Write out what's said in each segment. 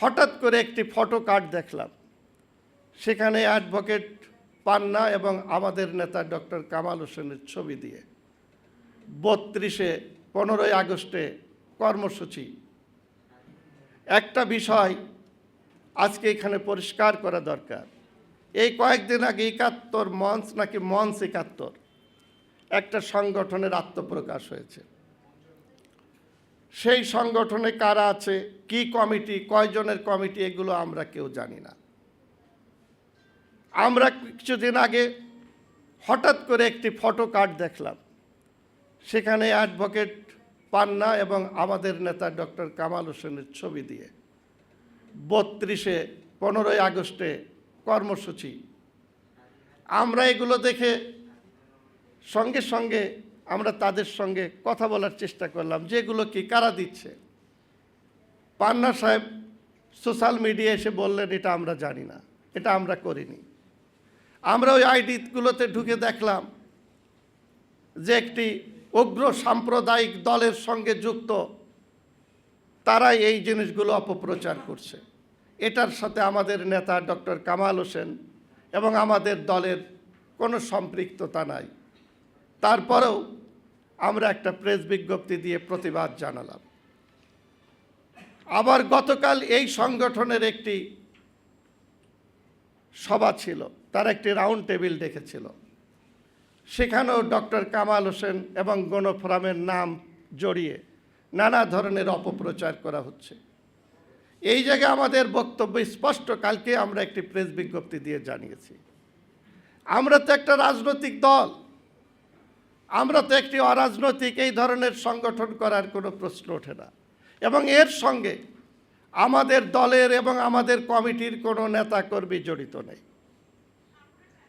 হঠাৎ করে একটি ফটো কার্ড দেখলাম। সেখানে অ্যাডভোকেট পান্না এবং আমাদের নেতা ডক্টর কামাল হোসেনের ছবি দিয়ে বত্রিশে পনেরোই আগস্টে কর্মসূচি। একটা বিষয় আজকে এখানে পরিষ্কার করা দরকার। এই কয়েকদিন আগে একাত্তর মঞ্চ নাকি মঞ্চ একাত্তর একটা সংগঠনের আত্মপ্রকাশ হয়েছে। সেই সংগঠনে কারা আছে, কি কমিটি, কয়জনের কমিটি, এগুলো আমরা কেউ জানি না। আমরা কিছুদিন আগে হঠাৎ করে একটি ফটো কার্ড দেখলাম। সেখানে অ্যাডভোকেট পান্না এবং আমাদের নেতা ডক্টর কামাল হোসেনের ছবি দিয়ে বত্রিশে পনেরোই আগস্টে কর্মসূচি। আমরা এগুলো দেখে সঙ্গে সঙ্গে আমরা তাদের সঙ্গে কথা বলার চেষ্টা করলাম। যেগুলো কি, কারা দিচ্ছে? পান্না সাহেব সোশ্যাল মিডিয়া এসে বললেন, এটা আমরা জানি না, এটা আমরা করিনি। আমরা ওই আইডিগুলোতে ঢুকে দেখলাম যে একটি উগ্র সাম্প্রদায়িক দলের সঙ্গে যুক্ত তারা এই জিনিসগুলো অপপ্রচার করছে। এটার সাথে আমাদের নেতা ডক্টর কামাল হোসেন এবং আমাদের দলের কোনো সম্পৃক্ততা নাই। তারপরেও আমরা একটা প্রেস বিজ্ঞপ্তি দিয়ে প্রতিবাদ জানালাম। আবার গতকাল এই সংগঠনের একটি সভা ছিল, তার একটি রাউন্ড টেবিল ডেকেছিল। সেখানেও ডক্টর কামাল হোসেন এবং গণফোরামের নাম জড়িয়ে নানা ধরনের অপপ্রচার করা হচ্ছে। এই জায়গায় আমাদের বক্তব্য স্পষ্ট, কালকে আমরা একটি প্রেস বিজ্ঞপ্তি দিয়ে জানিয়েছি। আমরা তো একটা রাজনৈতিক দল। আমরা তো একটি অরাজনৈতিক এই ধরনের সংগঠন করার কোনো প্রশ্ন ওঠে না। এবং এর সঙ্গে আমাদের দলের এবং আমাদের কমিটির কোনো নেতা কর্মী জড়িত নেই।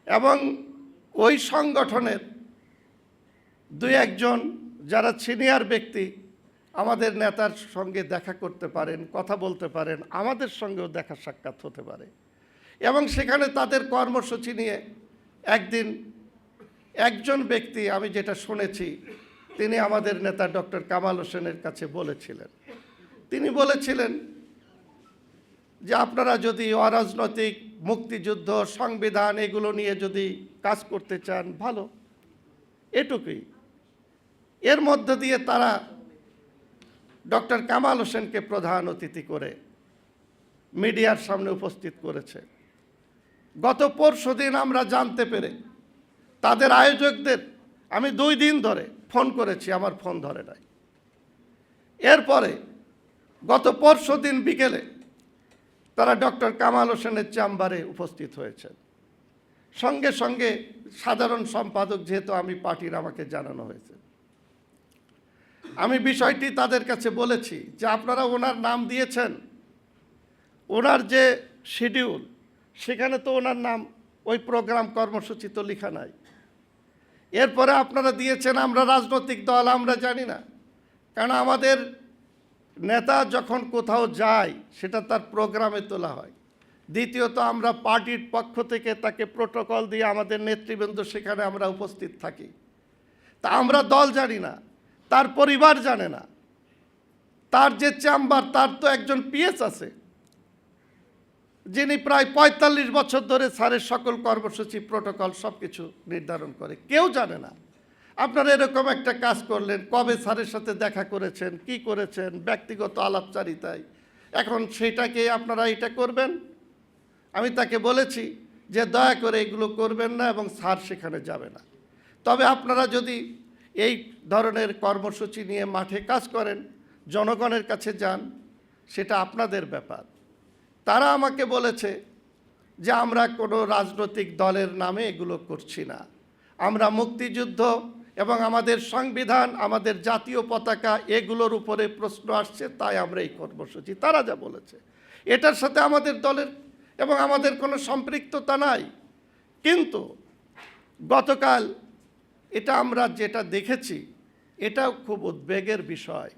এবং ওই সংগঠনের দুই একজন যারা সিনিয়র ব্যক্তি আমাদের নেতার সঙ্গে দেখা করতে পারেন, কথা বলতে পারেন, আমাদের সঙ্গেও দেখা সাক্ষাৎ হতে পারে। এবং সেখানে তাদের কর্মসূচি নিয়ে একদিন একজন ব্যক্তি, আমি যেটা শুনেছি, তিনি আমাদের নেতা ডক্টর কামাল হোসেনের কাছে বলেছিলেন। তিনি বলেছিলেন যে আপনারা যদি অরাজনৈতিক, মুক্তিযুদ্ধ, সংবিধান এগুলো নিয়ে যদি কাজ করতে চান, ভালো। এটুকুই। এর মধ্য দিয়ে তারা ডক্টর কামাল হোসেনকে প্রধান অতিথি করে মিডিয়ার সামনে উপস্থিত করেছে। গত পরশু আমরা জানতে পেরে তাদের আয়োজকদের, আমি দুই দিন ধরে ফোন করেছি, আমার ফোন ধরে নাই। এরপরে গত পরশু দিন বিকেলে তারা ডক্টর কামাল হোসেনের চেম্বারে উপস্থিত হয়েছেন। সঙ্গে সঙ্গে সাধারণ সম্পাদক যেহেতু আমি পার্টির আমাকে জানানো হয়েছে। আমি বিষয়টি তাদের কাছে বলেছি যে আপনারা ওনার নাম দিয়েছেন, ওনার যে শিডিউল, সেখানে তো ওনার নাম ওই প্রোগ্রাম কর্মসূচি তো লেখা নাই। এরপরে আপনারা দিয়েছেন, আমরা রাজনৈতিক দল, আমরা জানি না। কারণ আমাদের নেতা যখন কোথাও যায়, সেটা তার প্রোগ্রামে তোলা হয়। দ্বিতীয়ত, আমরা পার্টির পক্ষ থেকে তাকে প্রোটোকল দিয়ে আমাদের নেতৃবৃন্দ সেখানে আমরা উপস্থিত থাকি। তা আমরা দল জানি না, তার পরিবার জানে না। তার যে চেম্বার, তার তো একজন পিএস আছে। যিনি প্রায় পঁয়তাল্লিশ বছর ধরে স্যারের সকল কর্মসূচি, প্রোটোকল সব কিছু নির্ধারণ করে। কেউ জানে না। আপনারা এরকম একটা কাজ করলেন, কবে স্যারের সাথে দেখা করেছেন, কি করেছেন, ব্যক্তিগত আলাপচারিতায়। এখন সেটাকে আপনারা এটা করবেন? আমি তাকে বলেছি যে দয়া করে এগুলো করবেন না এবং স্যার সেখানে যাবে না। তবে আপনারা যদি এই ধরনের কর্মসূচি নিয়ে মাঠে কাজ করেন, জনগণের কাছে যান, সেটা আপনাদের ব্যাপার। তারা আমাকে বলেছে যে আমরা কোনো রাজনৈতিক দলের নামে এগুলো করছি না। আমরা মুক্তিযুদ্ধ এবং আমাদের সংবিধান, আমাদের জাতীয় পতাকা এগুলোর উপরে প্রশ্ন আসছে, তাই আমরা এই কর্মসূচি। তারা যা বলেছে। এটার সাথে আমাদের দলের এবং আমাদের কোনো সম্পৃক্ততা নাই। কিন্তু গতকাল এটা আমরা যেটা দেখেছি, এটাও খুব উদ্বেগের বিষয়।